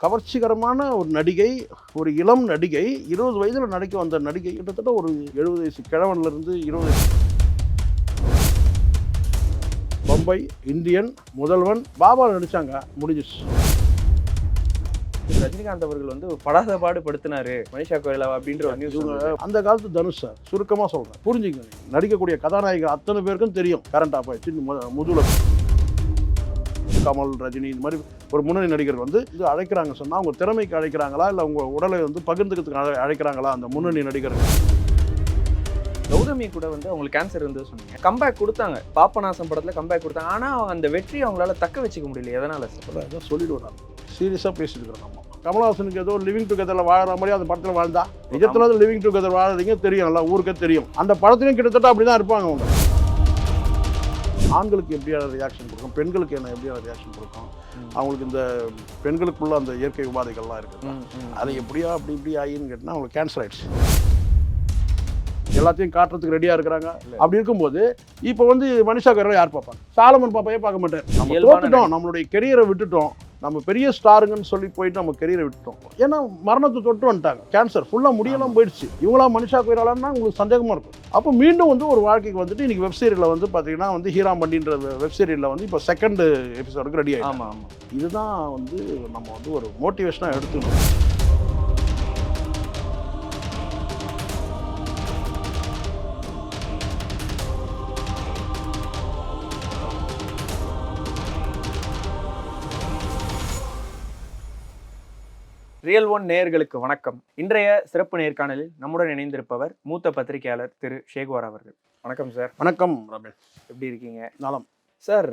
கவர்ச்சிகரமான ஒரு நடிகை ஒரு இளம் நடிகை இருபது வயதில் நடிக்க வந்த நடிகை கிட்டத்தட்ட ஒரு எழுபது வயசு கிழவன்ல இருந்து இருபது பம்பை இந்தியன் முதல்வன் பாபா நடிச்சாங்க முடிஞ்சிச்சு. ரஜினிகாந்த் அவர்கள் வந்து படாத பாடு படுத்தினாரு மனிஷா கோயிலா அப்படின்ற ஒரு நியூஸ் அந்த காலத்து தனுஷ் சார் சுருக்கமாக சொல்கிறேன் புரிஞ்சுக்கங்க. நீங்க. நடிக்கக்கூடிய கதாநாயகர் அத்தனை பேருக்கும் தெரியும் கரண்ட் ஆஃப் ஆயிடுச்சு மு- முதுகுல கமல் ரஜினி இந்த மாதிரி ஒரு முன்னணி நடிகர் வந்து இது அழைக்கிறாங்க. சொன்னால் அவங்க திறமைக்கு அழைக்கிறாங்களா? இல்லை உங்க உடலை வந்து பகிர்ந்துக்கிறதுக்கு அழை- அழைக்கிறாங்களா அந்த முன்னணி நடிகர் கௌதமி கூட வந்து அவங்களுக்கு கேன்சர் இருந்தது சொன்னீங்க. கம்பேக் கொடுத்தாங்க. பாப்பநாசம் படத்துல கம்பேக் கொடுத்தாங்க. ஆனா அந்த வெற்றி அவங்களால தக்க வச்சுக்க முடியல. எதனால சார்? ஏதோ சீரியஸாக பேசிட்டு இருக்கிறோம் நம்ம. கமலஹாசனுக்கு ஏதோ லிவிங் டுகெதரில் வாழற மாதிரி அந்த படத்தில் வாழ்ந்தா. நிஜத்தில் லிவிங் டுகெதர் வாழறதுங்க தெரியும். நல்லா ஊருக்கே தெரியும். அந்த படத்துலையும் கிட்டத்தட்ட அப்படி தான் இருப்பாங்க அவங்க. ஆண்களுக்கு எப்படியான ரியாக்ஷன் கொடுக்கும்? பெண்களுக்கு என்ன எப்படியான ரியாக்ஷன் கொடுக்கும்? அவங்களுக்கு இந்த பெண்களுக்குள்ள அந்த இயற்கை உபாதைகள்லாம் இருக்குது அது எப்படியா அப்படி இப்படி ஆகின்னு கேட்டால் அவங்களுக்கு கேன்சர் ஆயிடுச்சு. எல்லாத்தையும் காட்டுறதுக்கு ரெடியா இருக்கிறாங்க. அப்படி இருக்கும்போது இப்போ வந்து மனிஷா கரவை யார் பார்ப்பாங்க? சாலமன் பாப்பையே பார்க்க மாட்டார். நம்ம தோத்துட்டோம் நம்மளுடைய கெரியரை விட்டுட்டோம். நம்ம பெரிய ஸ்டாருங்கன்னு சொல்லி போயிட்டு நம்ம கெரியரை விட்டுட்டோம். ஏன்னா மரணத்தை தொட்டு வந்துட்டாங்க. கேன்சர் ஃபுல்லாக முடியெல்லாம் போயிடுச்சு. இவங்களா மனுஷா கோயிலாளன்னா உங்களுக்கு சந்தேகமா இருக்கும். அப்போ மீண்டும் வந்து ஒரு வாழ்க்கைக்கு வந்துட்டு இன்னைக்கு வெப் சீரியலில் வந்து பார்த்தீங்கன்னா வந்து ஹீராமண்டின்ற வெப் சீரியலில் வந்து இப்போ செகண்ட் எபிசோடுக்கு ரெடி ஆகிடும் ஆமா ஆமா. இதுதான் வந்து நம்ம வந்து ஒரு மோட்டிவேஷனாக எடுத்துக்கணும். ரியல் ஒன் நேயர்களுக்கு வணக்கம். இன்றைய சிறப்பு நேர்காணலில் நம்முடன் இணைந்திருப்பவர் மூத்த பத்திரிகையாளர் திரு ஷேகுவார் அவர்கள். வணக்கம் சார் வணக்கம் ரமேஷ். எப்படி இருக்கீங்க? நலம். சார்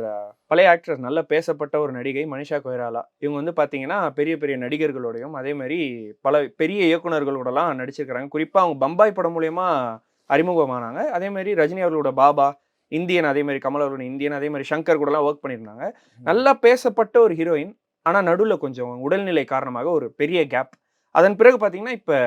பழைய ஆக்டர் நல்ல பேசப்பட்ட ஒரு நடிகை மனிஷா கொய்ராலா. இவங்க வந்து பார்த்தீங்கன்னா பெரிய பெரிய நடிகர்களோடையும் அதே மாதிரி பல பெரிய இயக்குனர்களோடலாம் நடிச்சிருக்கிறாங்க. குறிப்பாக அவங்க பம்பாய் படம் மூலயமா அறிமுகமானாங்க. அதே மாதிரி ரஜினி அவர்களோட பாபா இந்தியன் அதே மாதிரி கமல் அவர்களோட இந்தியன் அதே மாதிரி சங்கர் கூடலாம் ஒர்க் பண்ணியிருந்தாங்க. நல்லா பேசப்பட்ட ஒரு ஹீரோயின் ஆனால் நடுவில் கொஞ்சம் உடல்நிலை காரணமாக ஒரு பெரிய கேப் அதன் பிறகு பார்த்தீங்கன்னா இப்போ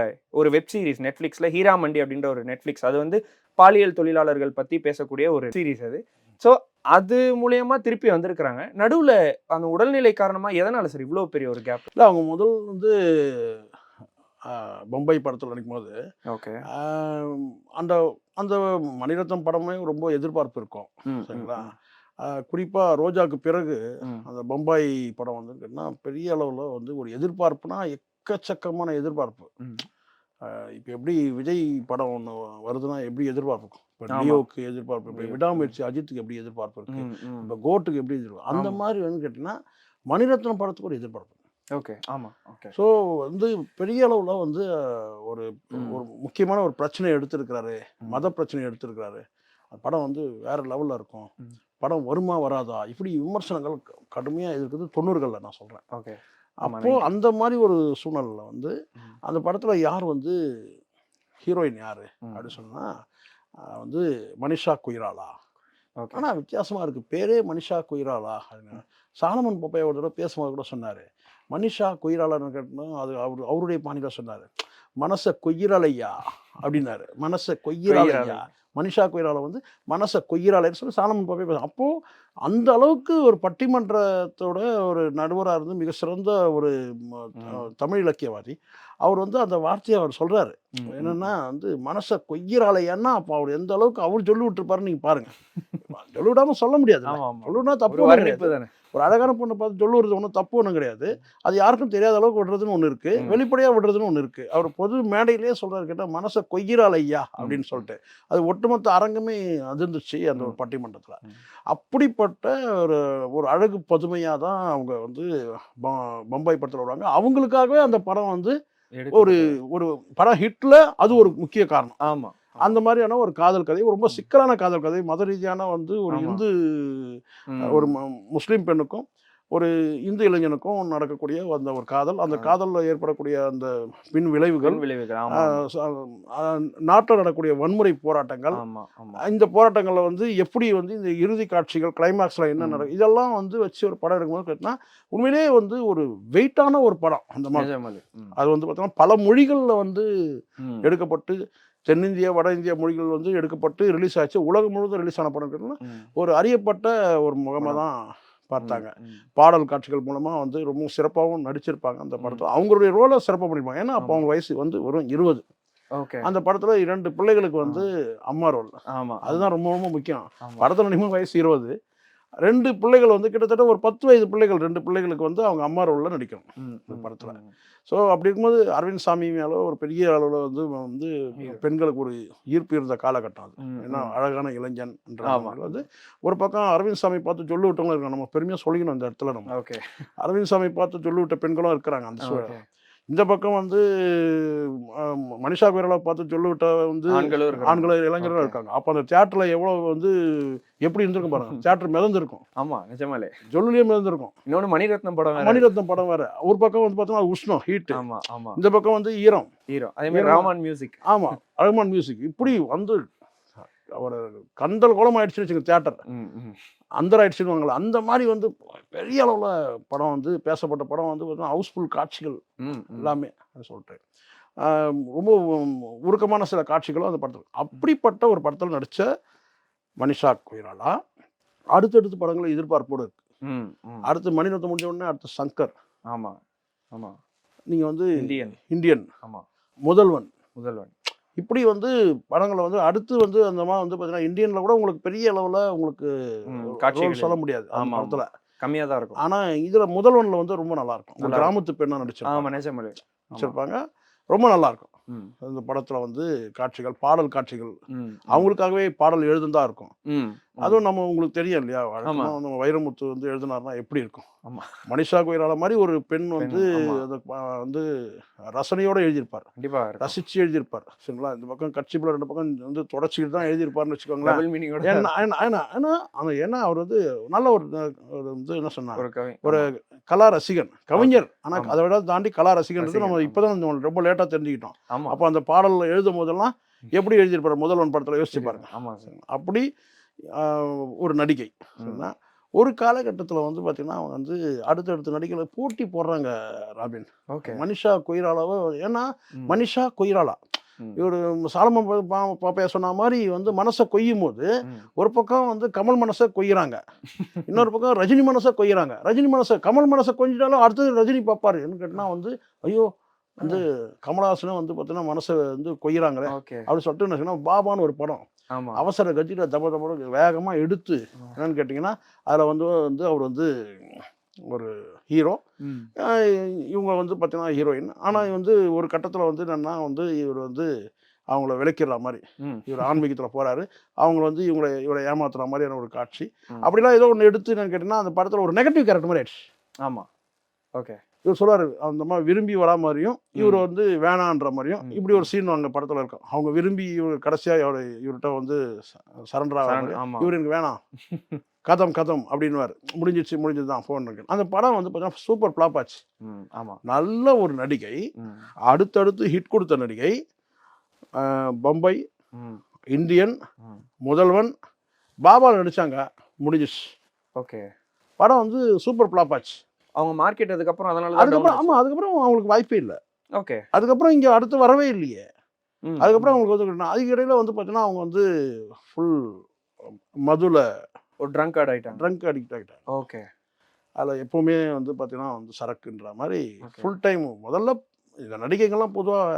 ஒரு வெப் சீரிஸ் நெட்ஃப்ளிக்ஸில் ஹீராமண்டி அப்படின்ற ஒரு நெட்ஃப்ளிக்ஸ் அது வந்து பாலியல் தொழிலாளர்கள் பற்றி பேசக்கூடிய ஒரு சீரிஸ் அது. ஸோ அது மூலியமா திருப்பி வந்திருக்கிறாங்க. நடுவுல அந்த உடல்நிலை காரணமா எதனால சார் இவ்வளவு பெரிய ஒரு கேப் இல்லை அவங்க முதல் வந்து பம்பை படத்தில் நடிக்கும் போது ஓகே அந்த அந்த மணிரத்னம் படமே ரொம்ப எதிர்பார்ப்பு இருக்கும். சரிங்களா? குறிப்பாக ரோஜாக்கு பிறகு அந்த பம்பாய் படம் வந்து கேட்டிங்கன்னா பெரிய அளவில் வந்து ஒரு எதிர்பார்ப்புனா எக்கச்சக்கமான எதிர்பார்ப்பு. இப்போ எப்படி விஜய் படம் ஒன்று வருதுன்னா எப்படி எதிர்பார்ப்பு இப்போ. லியோவுக்கு எதிர்பார்ப்பு இப்போ லியோ. விடாமுயற்சி அஜித்துக்கு எப்படி எதிர்பார்ப்பு இருக்கு இப்போ கோட்டுக்கு எப்படி எதிர்பார்ப்பு அந்த. மாதிரி வந்து கேட்டிங்கன்னா மணிரத்னம் படத்துக்கு ஒரு எதிர்பார்ப்பு ஓகே ஆமா ஓகே ஸோ வந்து பெரிய அளவில் வந்து ஒரு. ஒரு முக்கியமான ஒரு பிரச்சனையை எடுத்திருக்கிறாரு. மத பிரச்சனையை எடுத்திருக்கிறாரு அந்த படம் வந்து வேற லெவலில் இருக்கும். படம் வருமா வராதா? இப்படி விமர்சனங்கள் க- கடுமையா இருக்குது தொண்ணூறுகளில் நான் சொல்கிறேன் ஓகே. ஆமா, அப்போ அந்த மாதிரி ஒரு சூழ்நிலையில வந்து. அந்த படத்தில் யார் வந்து ஹீரோயின் யார்? அப்படின்னு சொன்னால் வந்து மனிஷா குயிராலா? ஆனால் வித்தியாசமாக இருக்குது பேரே மனிஷா குயிராலா? அப்படின்னு. சாலமன் பப்பைய ஒரு தடவை பேசும்போது கூட சொன்னார். மனிஷா குயிராலான்னு கேட்டோம் அது அவர் அவருடைய பாணியில் சொன்னார். மனசை கொய்யிராலையா அப்படின்னாரு. மனசை கொய்யிராலையா கொய்யிராலை. மனிஷா கொய்யிரால வந்து மனசை கொய்யிராலைன்னு சொல்லி சாலமன் பப்பைய பேச அப்போது அந்த அளவுக்கு ஒரு பட்டிமன்றத்தோட ஒரு நடுவராக இருந்து மிக சிறந்த ஒரு. தமிழ் இலக்கியவாதி. அவர் வந்து அந்த வார்த்தையை அவர் சொல்கிறாரு என்னன்னா வந்து மனசை கொய்யிறாலையான்னா அப்போ அவர் எந்த அளவுக்கு அவர் சொல்லி விட்டுருப்பாருன்னு நீங்க பாருங்க. சொல்லி விடாம சொல்ல முடியாது சொல்லுனா தப்பு ஒரு அழகான பொண்ணை பார்த்து சொல்லுறது ஒன்றும் தப்பு ஒன்றும் கிடையாது. அது யாருக்கும் தெரியாத அளவுக்கு விடுறதுன்னு ஒன்று இருக்கு. ம். வெளிப்படையா விடுறதுன்னு ஒன்று இருக்கு. அவர் பொது மேடையிலேயே சொல்றாரு கேட்டா மனசை கொய்யிறாள் ஐயா அப்படின்னு. சொல்லிட்டு. அது ஒட்டுமொத்த அரங்கமே அதிர்ந்துச்சு அந்த ஒரு. பட்டிமன்றத்துல. அப்படிப்பட்ட ஒரு ஒரு அழகு பதுமையா தான் அவங்க வந்து பம்பாய் படத்தில் வருவாங்க. அவங்களுக்காகவே அந்த படம் வந்து ஒரு ஒரு படம் ஹிட்ல அது ஒரு முக்கிய காரணம். ஆமா. அந்த மாதிரியான ஒரு காதல் கதை ரொம்ப சிக்கலான காதல் கதை மத ரீதியான வந்து ஒரு. இந்து. ஒரு முஸ்லீம் பெண்ணுக்கும் ஒரு இந்து இளைஞனுக்கும் நடக்கக்கூடிய அந்த ஒரு காதல் அந்த. காதலில் ஏற்படக்கூடிய அந்த பின் விளைவுகள் நாட்டில் நடக்கக்கூடிய வன்முறை போராட்டங்கள் இந்த போராட்டங்களில் வந்து எப்படி வந்து இந்த இறுதி காட்சிகள் கிளைமேக்ஸில் என்ன. நடக்கும் இதெல்லாம் வந்து வச்சு ஒரு படம் எடுக்கும்போது கேட்டினா உண்மையிலேயே வந்து ஒரு வெயிட்டான ஒரு படம் அந்த மாதிரி. அது வந்து பார்த்தோம்னா பல மொழிகளில் வந்து. எடுக்கப்பட்டு தென்னிந்திய வட இந்திய மொழிகள் வந்து எடுக்கப்பட்டு ரிலீஸ் ஆச்சு. உலகம் முழுவதும் ரிலீஸ் ஆன படம். ஒரு அறியப்பட்ட ஒரு முகமாக தான் பார்த்தாங்க. பாடல் காட்சிகள் மூலமா வந்து ரொம்ப சிறப்பாகவும் நடிச்சிருப்பாங்க அந்த படத்தில். அவங்களுடைய ரோலை சிறப்பாக பண்ணியிருப்பாங்க ஏன்னா அப்போ. அவங்க வயசு வந்து வெறும் இருபது. ஓகே. அந்த படத்துல இரண்டு பிள்ளைகளுக்கு வந்து அம்மா ரோல் ஆமா அதுதான் ரொம்ப ரொம்ப முக்கியம். படத்தில் நடிக்கும் வயசு இருபது. ரெண்டு பிள்ளைகள் வந்து கிட்டத்தட்ட ஒரு பத்து வயது பிள்ளைகள் ரெண்டு பிள்ளைகளுக்கு வந்து அவங்க அம்மா ரோலில் நடிக்கணும் இந்த படத்துல. ஸோ அப்படி இருக்கும்போது அரவிந்த் சாமி மேலே ஒரு பெரிய அளவில் வந்து வந்து. பெண்களுக்கு ஒரு ஈர்ப்பு இருந்த காலகட்டம் அது ஏன்னா. அழகான. மாதிரி வந்து ஒரு பக்கம் அரவிந்த் சாமி பார்த்து சொல்லி விட்டவங்களும் இருக்காங்க நம்ம பெருமையாக சொல்லிக்கணும் இந்த இடத்துல நம்ம ஓகே அரவிந்த் சாமி பார்த்து சொல்லி விட்ட பெண்களும் இருக்கிறாங்க அந்த சூழல். இந்த பக்கம் வந்து மனிஷா கொய்ராலா பார்த்து சொல்லி விட்ட வந்து ஆண்களும் இளைஞர்களும். இருக்காங்க. அப்போ அந்த தியேட்டரில் எவ்வளோ வந்து எப்படி இருந்திருக்கும் பாருங்க. தியேட்டர் மிதந்திருக்கும். ஆமா நிஜமாலே. ஜொல்லியே மிதந்திருக்கும். இன்னொன்னு மணிரத்னம் படம் மணிரத்னம் படம் வேற. ஒரு பக்கம் வந்து பார்த்தோம்னா உஷ்ணம் ஹீட் ஆமா ஆமா. இந்த பக்கம் வந்து ஈரம். ஹீரோ அதே மாதிரி. ராமான் மியூசிக் ஆமா அழகமான் மியூசிக் இப்படி வந்து அவர் கந்தல் குளம் ஆயிடுச்சுன்னு வச்சுங்க தியேட்டர் ம் ம். அந்தர் ஆயிடுச்சுன்னு அந்த மாதிரி வந்து பெரிய அளவில் படம் வந்து பேசப்பட்ட படம் வந்து பார்த்தீங்கன்னா ஹவுஸ்ஃபுல் காட்சிகள். எல்லாமே ஆஹ் ரொம்ப உருக்கமான சில காட்சிகளும் அந்த படத்தில். அப்படிப்பட்ட ஒரு படத்தில் நடித்த மனிஷா கொய்ராலா அடுத்தடுத்த படங்களை எதிர்பார்ப்போடு இருக்கு. அடுத்து மணிரத்னம் முடிஞ்ச உடனே அடுத்து சங்கர். ஆமா ஆமா. நீங்கள் வந்து இந்தியன். இந்தியன். ஆமா. முதல்வன். முதல்வன். இப்படி வந்து படங்களை வந்து அடுத்து வந்து அந்த மாதிரி வந்து பார்த்தீங்கன்னா இந்தியனில் கூட உங்களுக்கு பெரிய அளவில் உங்களுக்கு காட்சிகள். சொல்ல முடியாது அந்த ஆமா, ஆமா. படத்தில் கம்மியா தான் இருக்கும். ஆனால் இதில் முதல்வன்ல வந்து ரொம்ப நல்லா இருக்கும். கிராமத்து பெண்ணாக ஆமா நடிச்சிருப்பாங்க. வச்சிருப்பாங்க ரொம்ப நல்லா இருக்கும். ம். அந்த படத்தில் வந்து காட்சிகள் பாடல் காட்சிகள். அவங்களுக்காகவே பாடல் எழுதுந்தா இருக்கும். அதுவும் நம்ம உங்களுக்கு தெரியும் இல்லையா. நம்ம வைரமுத்து வந்து எழுதினார்னா எப்படி இருக்கும்? ஆமா. மனிஷா கொய்ரால மாதிரி ஒரு பெண் வந்து ப- வந்து ரசனையோட எழுதியிருப்பார். கண்டிப்பா இருக்கும். ரசிச்சு எழுதியிருப்பார். சரிங்களா? இந்த பக்கம் கட்சி பிள்ளை ரெண்டு பக்கம் வந்து தொடச்சிக்கிட்டு தான் எழுதியிருப்பார்னு வச்சுக்கோங்களேன். ஏன்னா ஏன்னா- ஏன்னா அவர் வந்து நல்ல ஒரு வந்து என்ன சொன்னார்? ஒரு ஒரு கலா ரசிகன் கவிஞர். ஆனா ஆமா. அதை விட தாண்டி கலா ரசிகன்றது நம்ம இப்பதான் ரொம்ப லேட்டா தெரிஞ்சுக்கிட்டோம். அப்போ அந்த பாடல்ல எழுதும் போதெல்லாம் எப்படி எழுதியிருப்பாரு? முதல்வன் படத்துல யோசிச்சு பாருங்க. ஆமா. சார் அப்படி ஒரு நடிகை சரிங்களா? ஒரு காலகட்டத்தில் வந்து பார்த்தீங்கன்னா அவங்க வந்து அடுத்தடுத்த நடிகளை போட்டி போடுறாங்க ராபின். ஓகே. மனிஷா கொய்ராலாவோ ஏன்னா. மனிஷா கொய்ராலா. இவர் சாலமன் பாப்பையா சொன்ன மாதிரி வந்து மனசை கொய்யும் போது. ஒரு பக்கம் வந்து கமல் மனசை கொய்யுறாங்க. இன்னொரு பக்கம் ரஜினி மனசை கொய்யுறாங்க. ரஜினி மனசை கமல் மனசை கொஞ்சிட்டாலும் அடுத்தது ரஜினி பார்ப்பாரு என்ன கேட்டினா வந்து ஐயோ வந்து கமலஹாசனும் வந்து பார்த்தீங்கன்னா மனசை வந்து கொய்யுறாங்களே ஓகே. அப்படி சொல்லிட்டு என்ன சொன்னா, பாபான்னு ஒரு படம். அவசர கட்சியில் தப்ப தப்ப வேகமாக எடுத்து. என்னன்னு கேட்டிங்கன்னா அதில் வந்து வந்து அவர் வந்து ஒரு ஹீரோ. இவங்க வந்து பார்த்தீங்கன்னா ஹீரோயின். ஆனால் வந்து ஒரு கட்டத்தில் வந்து என்னன்னா வந்து இவர் வந்து அவங்கள விளக்கிடுற மாதிரி. இவர் ஆன்மீகத்தில் போகிறாரு அவங்க வந்து இவங்களை இவரை ஏமாத்துற மாதிரியான ஒரு காட்சி. அப்படிலாம் ஏதோ ஒன்று எடுத்து என்னன்னு கேட்டிங்கன்னா அந்த படத்தில் ஒரு நெகட்டிவ் கேரக்டர் மாதிரி ஆயிடுச்சு. ஆமா. ஓகே. இவர் சொல்றாரு அந்த மாதிரி விரும்பி வரா மாதிரியும் இவர். வந்து வேணான்ற மாதிரியும். இப்படி ஒரு சீன் அங்கே படத்தில் இருக்கும். அவங்க விரும்பி இவர் கடைசியாக இவர் இவர்கிட்ட வந்து சரண்டர் ஆகிற சரண், ஆமா. இவர் எனக்கு வேணாம். கதம் கதம் அப்படின்னுவார். முடிஞ்சிச்சு முடிஞ்சது தான் ஃபோன் இருக்கு. அந்த படம் வந்து பார்த்தீங்கன்னா சூப்பர் ஃப்ளாப் ஆச்சு. ம் ஆமா. நல்ல ஒரு நடிகை அடுத்தடுத்து ஹிட் கொடுத்த நடிகை பம்பை இந்தியன் முதல்வன் பாபா நடிச்சாங்க. முடிஞ்சிச்சு. ஓகே. படம் வந்து சூப்பர் ஃப்ளாப் ஆச்சு. அவங்க மார்க்கெட் அதுக்கப்புறம் அதனால தான் அதுக்கப்புறம் ஆமாம் அதுக்கப்புறம் அவங்களுக்கு வாய்ப்பே இல்லை. ஓகே அதுக்கப்புறம் இங்கே அடுத்து வரவே இல்லையே. அதுக்கப்புறம் அவங்களுக்கு வந்து அதுக்கு இடையில வந்து பார்த்தீங்கன்னா அவங்க வந்து ஃபுல் மதுல ஒரு ட்ரங்க் ஆட் ஆயிட்டாங்க. ட்ரங்க் அடிக்ட் ஆகிட்டாங்க ஓகே அதில் எப்போவுமே வந்து பார்த்தீங்கன்னா வந்து சரக்குன்ற மாதிரி. ஃபுல் டைம் முதல்ல இந்த நடிகைகள்லாம் பொதுவாக.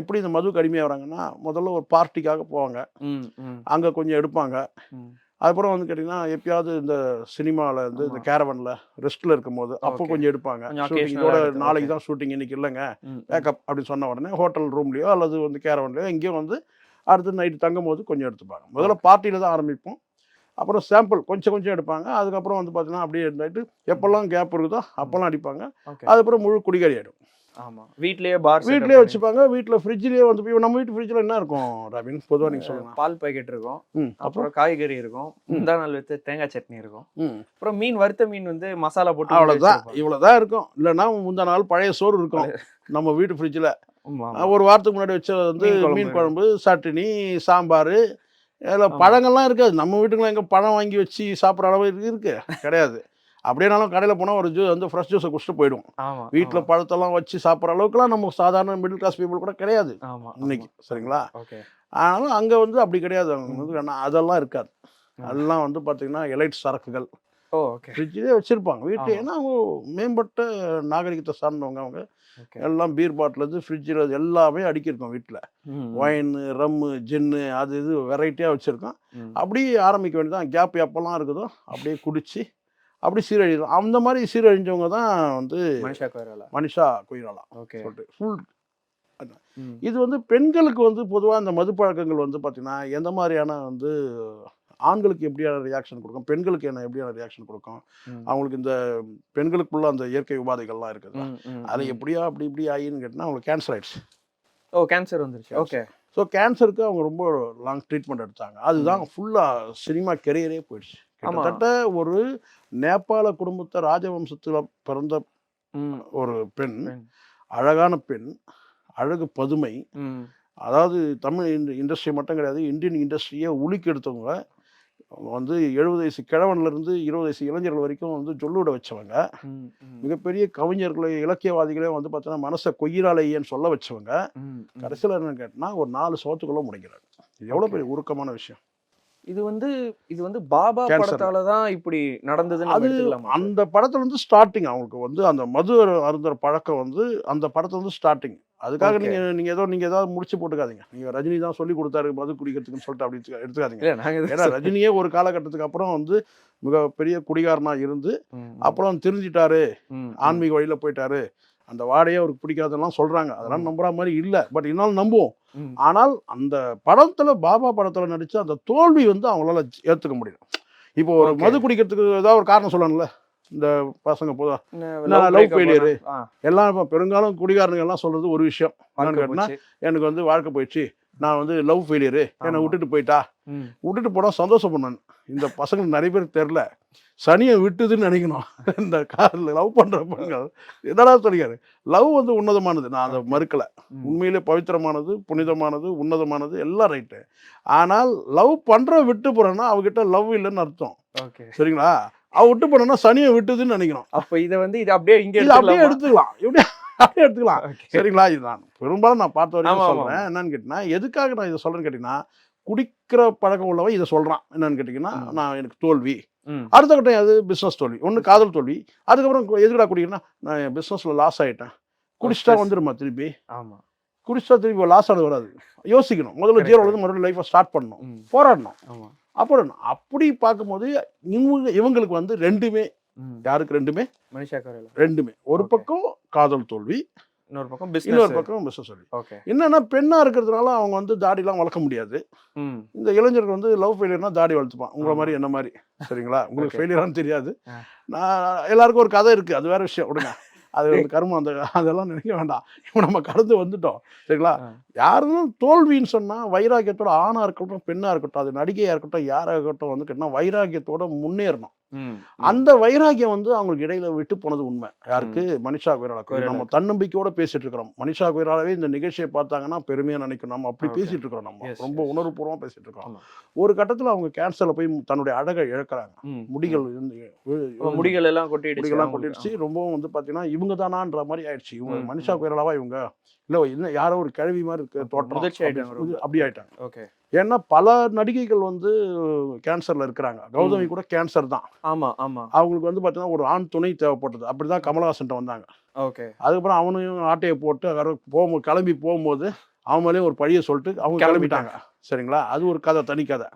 எப்படி இந்த மது கடுமையாக வராங்கன்னா முதல்ல ஒரு பார்ட்டிக்காக போவாங்க. அங்கே கொஞ்சம் எடுப்பாங்க. அதுக்கப்புறம் வந்து கேட்டிங்கன்னா எப்பயாவது இந்த சினிமாவில் வந்து இந்த. கேரவனில் ரெஸ்ட்டில் இருக்கும்போது அப்போ. கொஞ்சம் எடுப்பாங்க. கொஞ்சம் ஷூட்டிங் occasional-ஆ இதோட எடுத்து, நாளைக்கு. தான் ஷூட்டிங் இன்னைக்கு இல்லைங்க. பேக்கப் அப்படின்னு சொன்ன உடனே ஹோட்டல் ரூம்லேயோ அல்லது வந்து கேரவன்லையோ எங்கேயோ வந்து அடுத்து நைட்டு தங்கும் போது கொஞ்சம் எடுத்துப்பாங்க. முதல்ல பார்ட்டியில் தான் ஆரம்பிப்போம். அப்புறம் சாம்பிள் கொஞ்சம் கொஞ்சம் எடுப்பாங்க. அதுக்கப்புறம் வந்து பார்த்தீங்கன்னா அப்படியே இருந்துட்டு எப்போல்லாம் கேப் இருக்குதோ அப்போல்லாம் அடிப்பாங்க. அதுக்கப்புறம் முழு குடிகாரி ஆகிடும் ஆமா. வீட்லயே பார் வீட்லயே வச்சுப்பாங்க வீட்டில் ஃப்ரிட்ஜ்லேயே வந்து போய் நம்ம வீட்டு ஃப்ரிட்ஜில் என்ன இருக்கும் ராபின்? பொதுவாக நீங்கள் சொல்லலாம் பால் பாக்கெட் இருக்கும். அப்புறம் காய்கறி இருக்கும். முந்தா நாள் வித்து தேங்காய் சட்னி இருக்கும். அப்புறம் மீன் வறுத்த மீன் வந்து மசாலா போட்டு அவ்வளோதான். இவ்வளோதான் இருக்கும். இல்லைன்னா முந்தா நாள் பழைய சோறு இருக்கும் நம்ம வீட்டு ஃப்ரிட்ஜில். ஒரு வாரத்துக்கு முன்னாடி வச்ச வந்து மீன் குழம்பு. சட்னி சாம்பார் இதில் பழங்கள்லாம் இருக்காது. நம்ம வீட்டுக்குலாம் எங்கே பழம் வாங்கி வச்சு சாப்பிட்ற அளவு இருக்கு இருக்கு. கிடையாது. அப்படியேனாலும் கடையில் போனால் ஒரு ஜூ வந்து ஃப்ரெஷ் ஜூஸை குடிச்சிட்டு போயிடும் வீட்டில் பழத்தெல்லாம் வச்சு சாப்பிட்ற அளவுக்குலாம் நம்ம சாதாரண மிடில் கிளாஸ் பீப்புள் கூட கிடையாது. இன்னைக்கு. சரிங்களா? ஆனாலும் அங்கே வந்து அப்படி கிடையாது. அவங்க வந்து அதெல்லாம் இருக்காது. அதெல்லாம் வந்து பார்த்தீங்கன்னா எலைட் சரக்குகள். ஃப்ரிட்ஜிலே வச்சிருப்பாங்க. வீட்டில். ஏன்னா அவங்க மேம்பட்ட நாகரிகத்தை சார்ந்தவங்க அவங்க. எல்லாம் பீர் பாட்டிலேருந்து ஃப்ரிட்ஜில் எல்லாமே அடுக்கியிருக்கோம் வீட்டில் ஒயின் ரம்மு ஜின்னு அது இது வெரைட்டியாக வச்சுருக்கோம். அப்படியே ஆரம்பிக்க வேண்டியதான் கேப் எப்போல்லாம் இருக்குதோ அப்படியே குடிச்சு அப்படி சீரழிதான் அந்த மாதிரி சீரழிஞ்சவங்க தான் வந்து மனிஷா கொய்ராலா? மனிஷா கொய்ராலா. ஓகே. சொல்லிட்டு ஃபுல் இது வந்து பெண்களுக்கு வந்து பொதுவாக இந்த மது பழக்கங்கள் வந்து பார்த்தீங்கன்னா எந்த மாதிரியான வந்து ஆண்களுக்கு எப்படியான ரியாக்ஷன் கொடுக்கும்? பெண்களுக்கு என்ன எப்படியான ரியாக்ஷன் கொடுக்கும்? அவங்களுக்கு இந்த பெண்களுக்குள்ள அந்த இயற்கை உபாதைகள்லாம் இருக்குது அது எப்படியா அப்படி இப்படி ஆகின்னு கேட்டால் அவங்களுக்கு கேன்சர் ஆயிடுச்சு. ஓ கேன்சர் வந்துருச்சு. ஓகே. ஸோ கேன்சருக்கு அவங்க ரொம்ப லாங் ட்ரீட்மெண்ட் எடுத்தாங்க. அதுதான் ஃபுல்லாக சினிமா கெரியரே போயிடுச்சு. கிட்டத்தட்ட ஒரு நேபாள குடும்பத்தை ராஜவம்சத்தில் பிறந்த ஒரு பெண். அழகான பெண் அழகு பதுமை. அதாவது தமிழ் இண்டஸ்ட்ரி மட்டும் கிடையாது இந்தியன் இண்டஸ்ட்ரியை உலுக்கி எடுத்தவங்க. வந்து எழுபது வயசு கிழவன்ல இருந்து இருபது வயசு இளைஞர்கள் வரைக்கும் வந்து சொல்லுவிட வச்சவங்க. மிகப்பெரிய கவிஞர்களை இலக்கியவாதிகளே வந்து பார்த்தீங்கன்னா மனசை கொய்யிறாலேயேன்னு சொல்ல வச்சவங்க. கடைசியில் என்ன கேட்டினா ஒரு நாலு சோத்துக்குள்ள முடிக்கிறாங்க. இது எவ்வளோ. பெரிய உருக்கமான விஷயம். இது வந்து இது வந்து பாபா. படத்தால தான் இப்படி நடந்ததுன்னு அது அந்த படத்துல இருந்து ஸ்டார்டிங் அவங்களுக்கு வந்து அந்த மது அருந்துற பழக்கம் வந்து அந்த படத்துல இருந்து ஸ்டார்டிங் அதுக்காக. நீங்க நீங்க ஏதோ நீங்க ஏதாவது முடிச்சு போட்டுக்காதீங்க. நீங்க ரஜினி தான் சொல்லி கொடுத்தாரு மது குடிக்கிறதுக்குன்னு சொல்லிட்டு அப்படி எடுத்துக்க- எடுத்துக்காதீங்க. ஏன்னா ரஜினியே ஒரு காலகட்டத்துக்கு அப்புறம் வந்து மிகப்பெரிய குடிகாரனா இருந்து அப்புறம் ம். ஆன்மீக வழியில போயிட்டாரு. அந்த வாடையே அவருக்கு பிடிக்காதெல்லாம் சொல்றாங்க அதெல்லாம். நம்புற மாதிரி இல்ல பட் இருந்தாலும் நம்புவோம். ஆனால் அந்த படத்துல பாபா படத்துல நடிச்ச அந்த தோல்வி வந்து அவங்களால ஏத்துக்க முடியும் இப்போ ஒரு. மது குடிக்கிறதுக்கு ஏதாவது ஒரு காரணம் சொல்லணும்ல இந்த பசங்க failure. ஆனா- ஆ, எல்லாம் இப்போ பெரும்பாலும் குடிகாரனுங்க எல்லாம் சொல்றது ஒரு விஷயம் என்னன்னு. எனக்கு வந்து வாழ்க்கை போயிடுச்சு நான் வந்து லவ் ஃபெயிலியரு என்னை. விட்டுட்டு போயிட்டா. விட்டுட்டு போனா சந்தோஷப்படணும் இந்த பசங்களுக்கு நிறைய பேர் தெரில சனியை விட்டுதுன்னு நினைக்கணும். இந்த காரில் லவ் பண்ற பெண்கள். என்னடா சொல்லிக்காரு? லவ் வந்து உன்னதமானது. நான் அதை மறுக்கல. உண்மையிலே பவித்திரமானது புனிதமானது உன்னதமானது எல்லாம் ரைட்டு ஆனால் லவ் பண்ற விட்டு போறேன்னா அவகிட்ட லவ் இல்லைன்னு அர்த்தம். ஓகே சரிங்களா? அவ விட்டு போனா சனியை விட்டுதுன்னு நினைக்கணும். அப்ப இத வந்து இது அப்படியே இங்க அப்படியே எடுத்துக்கலாமா? அப்படியே எடுத்துக்கலாம். சரிங்களா? இதுதான். பெரும்பாலும் நான் பார்த்த வரைக்கும் சொல்றேன். என்னன்னு கேட்டீங்கன்னா எதுக்காக நான் இதை சொல்றேன்னு கேட்டீங்கன்னா குடிக்கிற பழக்கம் உள்ளவன் இதை சொல்றான். என்னன்னு கேட்டீங்கன்னா. நான் எனக்கு தோல்வி. அடுத்த கட்டம் அது பிஸ்னஸ் தோல்வி. ஒன்று காதல் தோல்வி. அதுக்கப்புறம் எதுக்குடா குடிக்கிறேன்னா நான் பிஸ்னஸ்ல லாஸ் ஆயிட்டேன். குடிச்சிட்டா. வந்துருமா திருப்பி? ஆமா. குடிச்சிட்டா திருப்பி லாஸ் ஆனது வராது. யோசிக்கணும். முதல்ல Correct, ஜீரோல இருந்து மறுபடியும் லைஃப்பை ஸ்டார்ட் பண்ணணும். போராடணும். ஆமா. அப்புறம் அப்படி பார்க்கும்போது இவங்க இவங்களுக்கு வந்து ரெண்டுமே. யாருக்கு ரெண்டுமே? மனிஷா ரெண்டுமே. ஒரு. பக்கம் காதல் தோல்வி. இன்னொரு பக்கம் இன்னொரு பக்கம் பிஸ்னஸ் ஓகே என்னன்னா பெண்ணா இருக்கிறதுனால அவங்க வந்து தாடிலாம் வளர்க்க முடியாது. இந்த இளைஞருக்கு வந்து லவ் ஃபெயிலியர்னா தாடி வளர்த்துப்பான். உங்களை. மாதிரி என்ன மாதிரி சரிங்களா? உங்களுக்கு. ஃபெயிலியரானு தெரியாது. நான் எல்லாருக்கும் ஒரு கதை இருக்கு. அது வேற விஷயம். விடுங்க. அது வந்து கர்மம். அந்த அதெல்லாம் நினைக்க வேண்டாம். இப்போ நம்ம கடந்து வந்துட்டோம். சரிங்களா. யாரும் தோல்வின்னு சொன்னா வைராக்கியத்தோட ஆணா இருக்கட்டும் பெண்ணா இருக்கட்டும் அது நடிகையா இருக்கட்டும் யாரா இருக்கட்டும் வந்து வைராக்கியத்தோட முன்னேறணும். அந்த வைராக்கியம் வந்து அவங்களுக்கு இடையில விட்டு போனது உண்மை. யாருக்கு? மனிஷா கொய்ராலாக்கு. நம்ம தன்னம்பிக்கையோட பேசிட்டு இருக்கிறோம். மனிஷா கொய்ராலாவே இந்த நிகழ்ச்சியை பார்த்தாங்கன்னா பெருமையா நினைக்கணும் நம்ம அப்படி. பேசிட்டு இருக்கிறோம் நம்ம. ரொம்ப. உணர்வுபூர்வமா பேசிட்டு இருக்கோம். ஒரு கட்டத்துல அவங்க கேன்சர்ல போய் தன்னுடைய அழகை இழக்கிறாங்க. முடிகள் முடிகள் எல்லாம் கொட்டிடுச்சு. முடிகள்லாம். கொட்டிடுச்சு. ரொம்பவும் வந்து பாத்தீங்கன்னா இவங்க தானான்ற மாதிரி ஆயிடுச்சு. இவங்க மனிஷா. கொய்ராலாவா இவங்க? இல்ல யாரோ ஒரு கிழவி மாதிரி தோட்டம். அப்படி ஆயிட்டாங்க. ஓகே. ஏன்னா பல நடிகைகள் வந்து கேன்சர்ல இருக்கிறாங்க. கௌதமி கூட கேன்சர் தான். ஆமா ஆமா. அவங்களுக்கு வந்து பார்த்தீங்கன்னா ஒரு ஆண் துணை தேவைப்பட்டது. அப்படிதான் கமலஹாசன்ட்ட வந்தாங்க. ஓகே. அதுக்கப்புறம் அவனையும் ஆட்டையை போட்டு வர போகும்போது கிளம்பி போகும்போது அவன் மேலேயும் ஒரு பழியை சொல்லிட்டு அவங்க கிளம்பிட்டாங்க. சரிங்களா? அது ஒரு கதை தனி கதை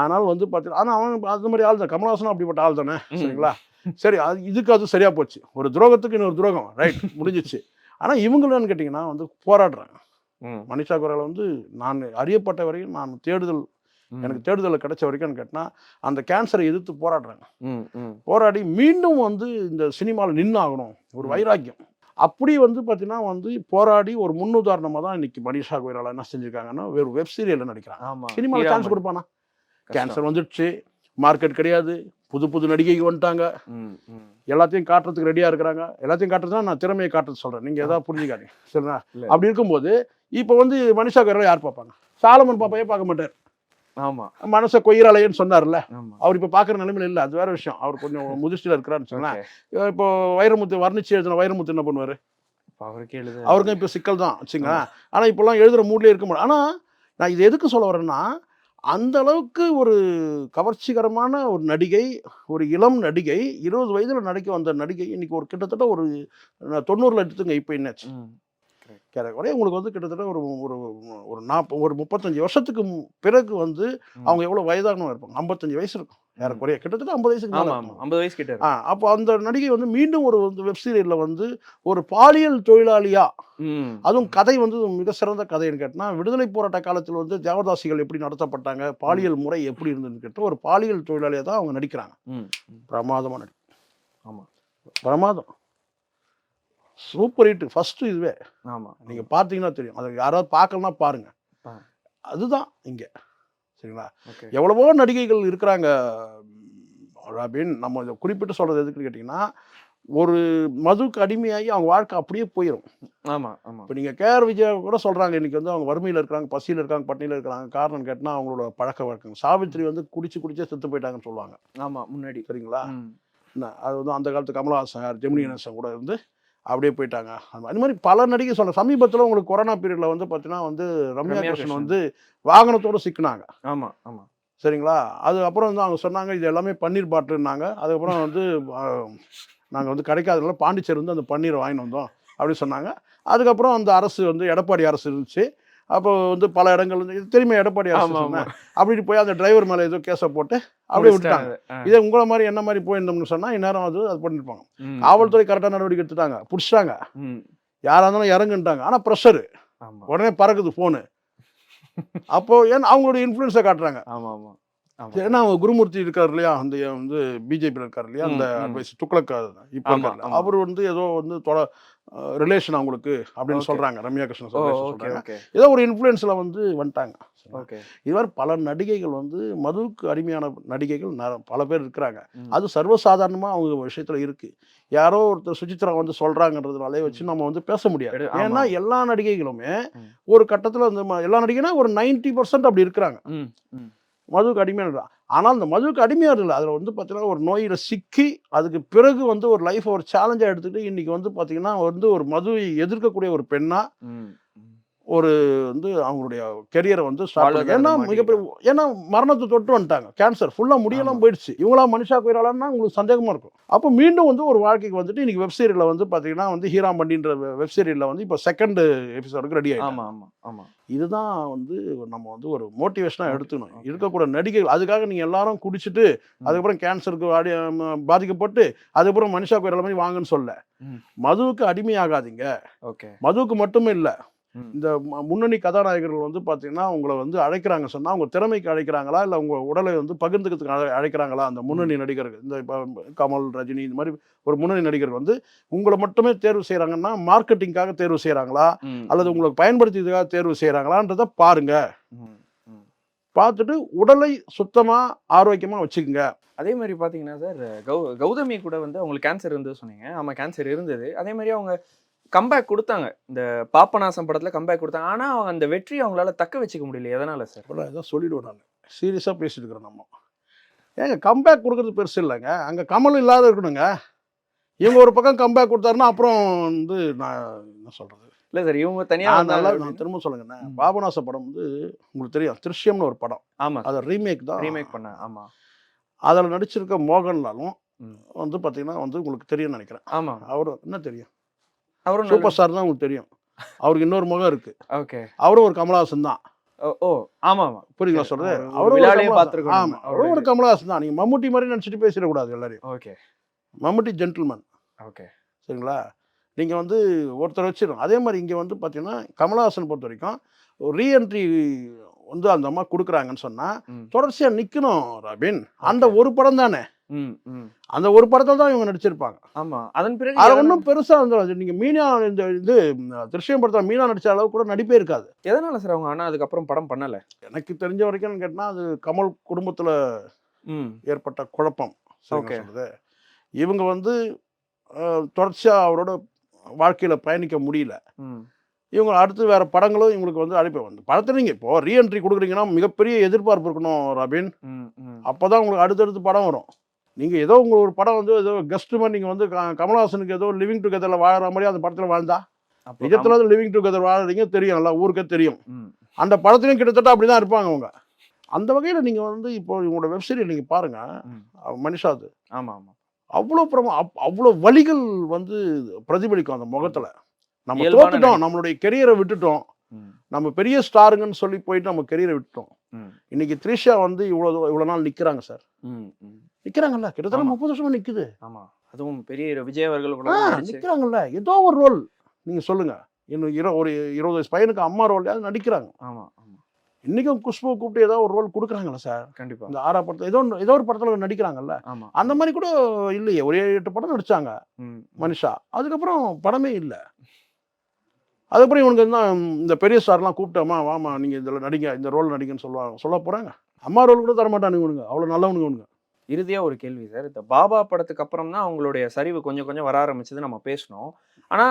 ஆனால் வந்து பார்த்தீங்கன்னா ஆனால் அவன் அந்த மாதிரி ஆள் தான். கமலஹாசனும் அப்படிப்பட்ட ஆள் தானே. சரிங்களா? சரி அது இதுக்கு அது சரியா போச்சு. ஒரு துரோகத்துக்கு இன்னொரு துரோகம். ரைட் முடிஞ்சிச்சு. ஆனால் இவங்களுன்னு கேட்டிங்கன்னா வந்து போராடுறாங்க. மனிஷா குரலை வந்து நான் அறியப்பட்ட வரையும் நான் தேடுதல். எனக்கு தேடுதல் கிடைச்ச வரைக்கும் கேட்டினா அந்த கேன்சரை எதிர்த்து போராடுறாங்க. போராடி மீண்டும் வந்து இந்த சினிமாவில் நின்னாகணும் ஒரு. வைராக்கியம். அப்படி வந்து பார்த்தீங்கன்னா வந்து போராடி ஒரு முன்னுதாரணமாக தான் இன்னைக்கு மனிஷா கொய்ராலா என்ன செஞ்சிருக்காங்கன்னா ஒரு வெப் சீரியலில் நடிக்கிறாங்க. சினிமாவில் சான்ஸ். கொடுப்பானா. கேன்சர் வந்துடுச்சு மார்க்கெட் கிடையாது புது புது நடிகைக்கு வந்துட்டாங்க. எல்லாத்தையும் காட்டுறதுக்கு ரெடியாக இருக்கிறாங்க. எல்லாத்தையும் காட்டுறதுனா நான் திறமையை காட்டுறது சொல்கிறேன் நீங்கள் எதாவது புரிஞ்சுக்காதீங்க. சரிங்களா. அப்படி இருக்கும்போது இப்போ வந்து மனிஷா கொய்ராலா யார் பார்ப்பாங்க? சாலமன் பாப்பாயே பார்க்க மாட்டார். ஆமா. மனசை கொய்ராலையன்னு சொன்னார்ல. அவர் இப்போ பார்க்குற நிலைமையில இல்லை. அது வேற விஷயம். அவர் கொஞ்சம் முதிர்ச்சியில் இருக்கிறாருன்னு சொன்னேன் Okay. இப்போ வைரமுத்து வர்ணிச்சு எழுதின வைரமுத்து என்ன பண்ணுவார்? அவருக்கு எழுது அவருக்கும் இப்போ சிக்கல் தான் வச்சுங்க ஆனால் இப்போல்லாம் எழுதுகிற மூட்லேயே இருக்க முடியும் ஆனால் நான் இது எதுக்கு சொல்ல வரேன்னா அந்த அளவுக்கு ஒரு கவர்ச்சிகரமான ஒரு நடிகை ஒரு இளம் நடிகை இருபது வயதில் நடிக்க வந்த நடிகை இன்னைக்கு ஒரு கிட்டத்தட்ட ஒரு தொண்ணூறுல எடுத்துங்க இப்போ என்னாச்சு. கேரக்டரே உங்களுக்கு வந்து கிட்டத்தட்ட ஒரு ஒரு ஒரு நாற்பது ஒரு முப்பத்தஞ்சு வருஷத்துக்கு பிறகு வந்து. அவங்க எவ்வளோ வயதானவங்க இருப்பாங்க? ஐம்பத்தஞ்சு வயசு இருக்கும். ஏறக்குறைய கிட்டத்தட்ட ஐம்பது வயசுக்கு. ஐம்பது வயசு கிட்ட. ஆ அப்போ அந்த நடிகை வந்து மீண்டும் ஒரு வந்து வெப் சீரியலில் வந்து ஒரு பாலியல் தொழிலாளியா. அதுவும் கதை வந்து மிக சிறந்த கதைன்னு கேட்டினா விடுதலை போராட்ட காலத்தில் வந்து தேவதாசிகள் எப்படி நடத்தப்பட்டாங்க? பாலியல் முறை எப்படி இருந்ததுன்னு கேட்டு ஒரு பாலியல் தொழிலாளியாக தான் அவங்க நடிக்கிறாங்க. பிரமாதமாக நடி ஆமா பிரமாதம். சூப்பர் ஹிட் ஃபஸ்ட்டு இதுவே. ஆமா. நீங்கள் பார்த்தீங்கன்னா தெரியும். அதை யாராவது பார்க்கலன்னா பாருங்க. ஆ. அதுதான் இங்கே. சரிங்களா? எவ்வளவோ நடிகைகள் இருக்கிறாங்க அப்படின்னு நம்ம இதை குறிப்பிட்டு சொல்கிறது எதுக்குன்னு கேட்டிங்கன்னா ஒரு மதுக்கு அடிமையாகி அவங்க வாழ்க்கை அப்படியே போயிடும் ஆமா ஆமா. இப்போ நீங்கள் கேஆர் விஜயா கூட சொல்கிறாங்க இன்றைக்கி வந்து அவங்க வறுமையில் இருக்காங்க பசியில் இருக்காங்க பட்டினியில் இருக்காங்க. காரணம் கேட்டால் அவங்களோட பழக்க வழக்கங்க சாவித்திரி வந்து குடிச்சு குடிச்சே செத்து போயிட்டாங்கன்னு சொல்லுவாங்க. ஆமா முன்னாடி. சரிங்களா? அது வந்து அந்த காலத்து கமலஹாசன் ஜெமினி கணேசன் கூட இருந்து அப்படியே போயிட்டாங்க. அந்த மாதிரி- பல நடிகை சொல்ல சமீபத்தில் உங்களுக்கு கொரோனா பீரியடில் வந்து பார்த்தீங்கன்னா வந்து ரம்யா கிருஷ்ணன். வந்து வாகனத்தோடு சிக்கினாங்க. ஆமா ஆமா. சரிங்களா? அது அப்புறம் வந்து அவங்க சொன்னாங்க இது எல்லாமே பன்னீர் பாட்டில்னாங்க அதுக்கப்புறம் வந்து நாங்கள் வந்து கிடைக்காதனால பாண்டிச்சேரி வந்து அந்த பன்னீரை வாங்கிட்டு வந்தோம் அப்படின்னு சொன்னாங்க. அதுக்கப்புறம் அந்த அரசு வந்து எடப்பாடி அரசு இருந்துச்சு. அப்போ வந்து பல இடங்கள் வந்து இது தெரியுமா எடப்பாடி அப்படி போய் அந்த டிரைவர் மேலே ஏதோ கேஸை போட்டு அப்படியே விட்டுட்டாங்க. ஆ. இதே உங்களை மாதிரி என்ன மாதிரி போயிருந்தோம்னு சொன்னால் இந்நேரம் அது அது பண்ணியிருப்பாங்க. காவல்துறை கரெக்டாக நடவடிக்கை எடுத்துட்டாங்க. பிடிச்சிட்டாங்க. யாராக இருந்தாலும் இறங்குன்ட்டாங்க. ஆனால் ப்ரெஷரு உடனே பறக்குது ஃபோனு அப்போ ஏன்னா அவங்களோட இன்ஃப்ளூயன்ஸை காட்டுறாங்க. ஆமா ஆமா ஆமா. ஏன்னா அவங்க குருமூர்த்தி இருக்கார் இல்லையா? அந்த வந்து பிஜேபியில் இருக்கார் இல்லையா? அந்த. அட்வைஸ் துக்ளக் இப்போ. அவர் வந்து ஏதோ வந்து தொட ரிலேஷன் அவங்களுக்கு அப்படின்னு. சொல்றாங்க. ரம்யா கிருஷ்ணன் சொல்றாங்க. ஏதோ ஒரு இன்ஃப்ளூயன்ஸில் வந்து வந்துட்டாங்க. இது மாதிரி பல நடிகைகள் வந்து மதுவுக்கு அடிமையான நடிகைகள் பல பேர் இருக்கிறாங்க. அது சர்வசாதாரணமாக அவங்க விஷயத்தில் இருக்கு. யாரோ ஒருத்தர் சுசித்ரா வந்து சொல்றாங்கன்றதுனாலே வச்சு நம்ம வந்து பேச முடியாது. ஏன்னா எல்லா நடிகைகளுமே. ஒரு கட்டத்தில் வந்து ம- எல்லா நடிகைனா ஒரு 90% பர்சன்ட் அப்படி இருக்கிறாங்க. மதுவுக்கு அடிமையாக ஆனால் அந்த மதுவுக்கு அடிமையாக இல்லை. அதில் வந்து பார்த்தீங்கன்னா ஒரு நோயில் சிக்கி அதுக்கு பிறகு வந்து ஒரு லைஃப் ஒரு சேலஞ்சாக எடுத்துக்கிட்டு இன்றைக்கி வந்து பார்த்தீங்கன்னா வந்து ஒரு மதுவை எதிர்க்கக்கூடிய ஒரு பெண்ணாக ஒரு வந்து அவங்களுடைய கெரியரை வந்து ஸ்டார்ட் ஏன்னா மிகப்பெரிய ஏன்னா மரணத்தை தொட்டு வந்துட்டாங்க. கேன்சர் ஃபுல்லாக முடியெல்லாம். போயிடுச்சு. இவங்களா மனுஷா போயிடலாம்னா உங்களுக்கு சந்தேகமாக இருக்கும். அப்போ மீண்டும் வந்து ஒரு வாழ்க்கைக்கு வந்துட்டு இன்னைக்கு வெப் சீரியலில் வந்து பார்த்தீங்கன்னா வந்து ஹீராமண்டின்ற வெப் சீரியலில் வந்து இப்போ செகண்ட் எபிசோடுக்கு ரெடி ஆகிடும் ஆமா ஆமா ஆமா. இதுதான் வந்து நம்ம வந்து ஒரு மோட்டிவேஷனாக எடுத்துக்கணும். இருக்கக்கூடிய நடிகைகள் அதுக்காக நீங்கள் எல்லாரும் குடிச்சிட்டு அதுக்கப்புறம் கேன்சருக்கு அடி பாதிக்கப்பட்டு அதுக்கப்புறம் மனுஷா கோயில் மாதிரி வாங்கன்னு சொல்ல. மதுவுக்கு அடிமையாகாதீங்க. ஓகே. மதுவுக்கு மட்டுமே இல்லை. இந்த முன்னணி கதாநாயகர்கள் வந்து பார்த்தீங்கன்னா உங்களை வந்து அழைக்கிறாங்க சொன்னால் அவங்க திறமைக்கு அழைக்கிறாங்களா? இல்லை உங்கள் உடலை வந்து பகிர்ந்துக்கிறதுக்கு அழை- அழைக்கிறாங்களா? அந்த முன்னணி நடிகர்கள் இந்த இப்போ கமல் ரஜினி இந்த மாதிரி ஒரு முன்னணி நடிகர் வந்து உங்களை மட்டுமே தேர்வு செய்கிறாங்கன்னா மார்க்கெட்டிங்காக தேர்வு செய்கிறாங்களா. அல்லது உங்களுக்கு பயன்படுத்தியதுக்காக தேர்வு செய்கிறாங்களான்றதை பாருங்க. பார்த்துட்டு உடலை சுத்தமாக ஆரோக்கியமாக வச்சுக்கோங்க. அதே மாதிரி பாத்தீங்கன்னா சார் கௌ கௌதமி கூட வந்து அவங்களுக்கு கேன்சர் இருந்தது சொன்னீங்க. ஆமா கேன்சர் இருந்தது. அதே மாதிரி அவங்க கம்பேக் கொடுத்தாங்க. இந்த பாப்பநாசம் படத்துல கம்பேக் கொடுத்தாங்க. ஆனா அவங்க அந்த வெற்றி அவங்களால தக்க வச்சுக்க முடியல. எதனால சார்? அப்புறம் ஏதோ சொல்லிடுவேன் நான். சீரியஸாக பேசிட்டு இருக்கிறேன் நம்ம. ஏங்க கம்பேக் கொடுக்கறது பெருசு இல்லைங்க. அங்கே கமல் இல்லாத இருக்கணுங்க. இவங்க ஒரு பக்கம் கம்பேக் கொடுத்தாருன்னா அப்புறம் வந்து நான் என்ன சொல்கிறது இல்ல சார் இவங்க தனியா நான் வந்தாங்க நல்லா. நான் திரும்ப சொல்லுங்கண்ணே. பாபநாச படம் வந்து உங்களுக்கு தெரியும். திருஷ்யம்னு ஒரு படம். ஆமா அதை ரீமேக் தான். ரீமேக் பண்ண ஆமா. அதில் நடிச்சிருக்க மோகன்லாலும். வந்து பார்த்தீங்கன்னா வந்து உங்களுக்கு தெரியும்னு நினைக்கிறேன். ஆமா. அவர் என்ன தெரியும்? அவரும் சூப்பர் ஸ்டார் தான் உங்களுக்கு தெரியும். அவருக்கு இன்னொரு முகம் இருக்கு. ஓகே. அவரும் ஒரு கமலஹாசன் தான். ஓ ஓ ஆமா ஆமா புரியுங்களா சொல்றது? அவரும். பார்த்திருக்கோம் ஆமா. அவரும் ஒரு கமலஹாசன் தான். நீங்க மம்முட்டி மாதிரி நினச்சிட்டு பேசிடக்கூடாது எல்லாரையும். ஓகே. Mammootty gentleman okay. சரிங்களா? நீங்கள் வந்து ஒருத்தர் வச்சிடும் அதே மாதிரி இங்கே வந்து பார்த்தீங்கன்னா கமலஹாசன் பொறுத்த வரைக்கும் ஒரு ரீஎன்ட்ரி வந்து அந்த அம்மா கொடுக்குறாங்கன்னு சொன்னால். தொடர்ச்சியாக நிற்கணும் ராபின். அந்த ஒரு படம் தானே. அந்த ஒரு படத்தில் தான் இவங்க நடிச்சிருப்பாங்க. ஆமா. அதன் பிறகு அது ஒன்றும் பெருசாக வந்து நீங்கள் மீனா இந்த இது திருஷ்யம் படத்தில் மீனா நடிச்ச அளவு கூட நடிப்பே இருக்காது. எதனால சார் அவங்க ஆனா அதுக்கப்புறம் படம் பண்ணல? எனக்கு தெரிஞ்ச வரைக்கும் கேட்டால் அது கமல் குடும்பத்தில் ஏற்பட்ட குழப்பம். சொல்றது. இவங்க வந்து தொடர்ச்சியாக அவரோட வாழ்க்கையில் பயணிக்க முடியல. இவங்க அடுத்து வேற படங்களும் இவங்களுக்கு வந்து அழைப்பு வந்து படத்தில் நீங்கள் இப்போ ரீஎன்ட்ரி கொடுக்குறீங்கன்னா மிகப்பெரிய எதிர்பார்ப்பு இருக்கணும் ராபின். ம் ம். அப்போ தான் உங்களுக்கு அடுத்தடுத்து படம் வரும். நீங்கள் ஏதோ உங்கள் ஒரு படம் வந்து ஏதோ கெஸ்ட் மாதிரி நீங்கள் வந்து கமலஹாசனுக்கு ஏதோ லிவிங் டுகெதரில் வாழற மாதிரி அந்த படத்தில் வாழ்ந்தா? நிஜத்தில் லிவிங் டுகெதர் வாழறீங்க தெரியும் நல்லா ஊருக்கே தெரியும். அந்த படத்துலையும் கிட்டத்தட்ட அப்படி தான் இருப்பாங்க அவங்க. அந்த வகையில் நீங்கள் வந்து இப்போ இவங்களோட வெப்சீரிஸ் நீங்கள் பாருங்கள். மனிஷாது ஆமா ஆமா. அவ்வளோ பிரமா அப்- அவ்வளோ வலிகள் வந்து பிரதிபலிக்கும் அந்த முகத்தில். நம்ம தோத்துட்டோம். நம்மளுடைய கெரியரை விட்டுட்டோம். நம்ம பெரிய ஸ்டாருங்கன்னு சொல்லி போயிட்டு நம்ம கெரியரை விட்டுட்டோம். இன்னைக்கு த்ரிஷா வந்து இவ்வளோ இவ்வளோ நாள் நிற்கிறாங்க சார். நிற்கிறாங்கல்ல கிட்டத்தட்ட. முப்பது வருஷமா நிற்குது ஆமா. அதுவும் பெரிய விஜய் அவர்கள் நிற்கிறாங்கல்ல ஏதோ ஒரு ரோல் நீங்கள் சொல்லுங்கள் இன்னும் இரு ஒரு இருபது வயசு பையனுக்கு அம்மா ரோல்லையாவது நடிக்கிறாங்க. ஆமா ஆமா. இன்றைக்கும் குஷ்பு கூப்பிட்டு ஏதோ ஒரு ரோல் கொடுக்குறாங்களா சார்? கண்டிப்பா. இந்த ஆறா படத்தில் ஏதோ ஒன்று ஏதோ ஒரு படத்தில் நடிக்கிறாங்கல்ல. அந்த மாதிரி கூட இல்லையே. ஒரே எட்டு படம் நடிச்சாங்க ம், மனிஷா. அதுக்கப்புறம் படமே இல்லை. அதுக்கப்புறம் இவனுக்கு தான் இந்த பெரிய ஸ்டார்லாம் கூப்பிட்டோமா வாமா நீங்கள் இதில் நடிங்க இந்த ரோல் நடிங்கன்னு சொல்லுவாங்க சொல்ல போகிறாங்க அம்மா ரோல் கூட தர மாட்டானுங்க இவனுங்க அவ்வளோ நல்லவனுங்க இவனுங்க. இறுதியா ஒரு கேள்வி சார் இந்த பாபா படத்துக்கு அப்புறம் தான் அவங்களுடைய சரிவு கொஞ்சம் கொஞ்சம் வர ஆரம்பிச்சது நம்ம பேசணும். ஆனா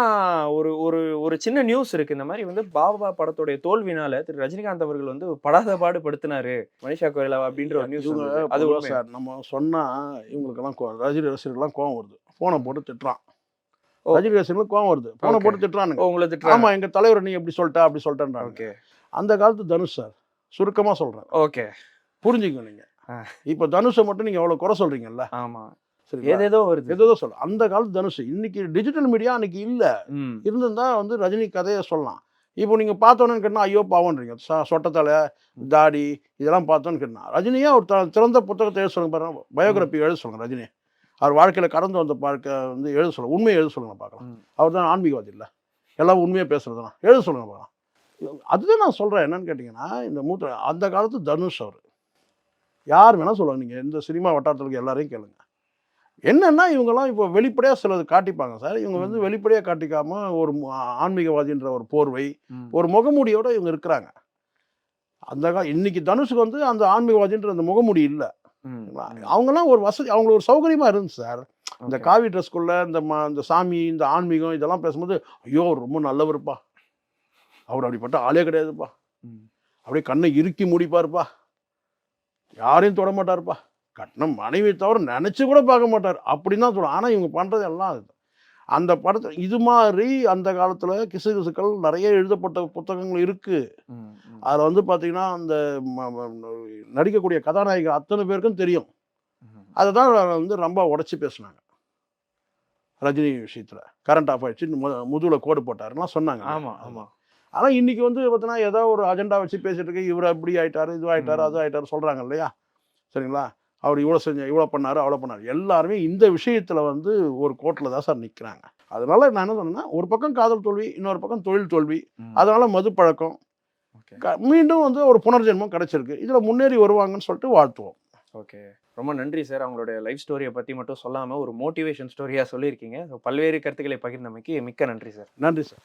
ஒரு ஒரு ஒரு சின்ன நியூஸ் இருக்கு இந்த மாதிரி வந்து பாபா படத்துடைய தோல்வினால திரு ரஜினிகாந்த் அவர்கள் வந்து படாத பாடு படுத்தினாரு மனிஷா கோயிலா அப்படின்ற ஒரு நியூஸ் அது. சார் நம்ம சொன்னால் இவங்களுக்கெல்லாம் ரஜினி ரசிகர்கள்லாம் கோவம் வருது. ஃபோனை போட்டு திட்டுறான். ஓ. ரஜினி ரசிகர்களுக்கு கோவம் வருது. Okay. போட்டு திட்டுறானுங்க. உங்களை திட்டுறாங்க. ஆமா எங்க தலைவர் நீ எப்படி சொல்லிட்ட அப்படி சொல்லிட்டேன்றாங்க ஓகே. அந்த காலத்து தனுஷ் சார் சுருக்கமா சொல்றேன் ஓகே. புரிஞ்சுக்கணும் நீங்க. இப்போ தனுஷை மட்டும் நீங்க எவ்வளவு குறை சொல்றீங்கல்ல? ஆமா. சரி ஏதேதோ வருது. ஏதோ சொல்ல அந்த காலத்து தனுஷ் இன்னைக்கு டிஜிட்டல் மீடியா அன்னைக்கு இல்ல. இருந்திருந்தா வந்து ரஜினி கதையை சொல்லலாம். இப்போ நீங்க பார்த்தோன்னு கேட்டா ஐயோ பாவன்றீங்க சொட்டத்தலை தாடி இதெல்லாம் பார்த்தோன்னு கேட்டா ரஜினியா ஒரு திறந்த புத்தகத்தை எழுத சொல்லுங்க பாருங்க. பயோகிராபி எழுத சொல்லுங்க ரஜினி அவர் வாழ்க்கையில கடந்து வந்த பார்க்க வந்து எழுத சொல்லுங்க உண்மையை எழுத சொல்லுங்க பார்க்கலாம். அவர் தான் ஆன்மீகவாதி இல்லை. எல்லாம் உண்மையாக பேசுறது தான் எழுத சொல்லுங்க பார்க்கலாம். அதுதான் நான் சொல்கிறேன் என்னன்னு கேட்டிங்கன்னா இந்த மூத்த அந்த காலத்து தனுஷ் அவர். யார் வேணால் சொல்லுவாங்க. நீங்கள் இந்த சினிமா வட்டாரத்தில் எல்லாரையும் கேளுங்க. என்னன்னா இவங்கெல்லாம் இப்போ வெளிப்படையாக சிலது காட்டிப்பாங்க சார். இவங்க வந்து வெளிப்படையாக காட்டிக்காம ஒரு ஆன்மீகவாதின்ற ஒரு போர்வை. ஒரு முகமூடியோட இவங்க இருக்கிறாங்க. அந்த கா இன்னைக்கு தனுஷுக்கு வந்து அந்த ஆன்மீகவாதின்ற அந்த முகமூடி இல்லை. அவங்கெல்லாம் ஒரு வசதி அவங்களுக்கு ஒரு சௌகரியமாக இருந்துச்சு சார். இந்த. காவி ட்ரெஸ்க்குள்ள இந்த ம இந்த சாமி இந்த ஆன்மீகம் இதெல்லாம் பேசும்போது ஐயோ ரொம்ப நல்லவருப்பா. அவர் அப்படிப்பட்ட ஆளே கிடையாதுப்பா. அப்படியே கண்ணை இறுக்கி முடிப்பாருப்பா. யாரையும் தொட மாட்டாருப்பா கட்டின மனைவி தவிர நினச்சி கூட பார்க்க மாட்டார். அப்படின்னு தான் சொல்லுவோம் ஆனால் இவங்க பண்ணுறது எல்லாம் அது அந்த படத்தை இது மாதிரி அந்த காலத்தில் கிசு கிசுக்கள் நிறைய எழுதப்பட்ட புத்தகங்கள் இருக்குது. அதில் வந்து பார்த்தீங்கன்னா அந்த நடிக்கக்கூடிய கதாநாயகர் அத்தனை பேருக்கும் தெரியும். அதை தான் வந்து ரொம்ப உடச்சி பேசுனாங்க. ரஜினி விஷயத்தில். கரண்ட் ஆஃப் ஆயிடுச்சு முதுகில் கோடு போட்டாருலாம் சொன்னாங்க. ஆமா ஆமா. ஆனால் இன்னைக்கு வந்து பார்த்தீங்கன்னா ஏதோ ஒரு அஜெண்டா வச்சு பேசிட்டு இருக்கு. இவர் அப்படி ஆயிட்டாரு இது ஆயிட்டாரு ம். அது ஆயிட்டாரு சொல்கிறாங்க இல்லையா? சரிங்களா? அவர் இவ்வளோ செஞ்ச இவ்வளோ பண்ணாரு அவ்வளோ பண்ணாரு. எல்லாருமே இந்த விஷயத்தில் வந்து ஒரு கோர்ட்டில் தான் சார் நிற்கிறாங்க அதனால நான் என்ன சொன்னேன்னா ஒரு பக்கம் காதல் தோல்வி இன்னொரு பக்கம் தொழில் தோல்வி. அதனால மது பழக்கம் மீண்டும் வந்து ஒரு புனர்ஜென்மம் கிடைச்சிருக்கு. இதில் முன்னேறி வருவாங்கன்னு சொல்லிட்டு வாழ்த்துவோம். ஓகே. ரொம்ப நன்றி சார். அவங்களுடைய லைஃப் ஸ்டோரியை பற்றி மட்டும் சொல்லாமல் ஒரு மோட்டிவேஷன் ஸ்டோரியாக சொல்லியிருக்கீங்க. பல்வேறு கருத்துக்களை பகிர்ந்தமைக்கு மிக்க நன்றி சார். நன்றி சார்.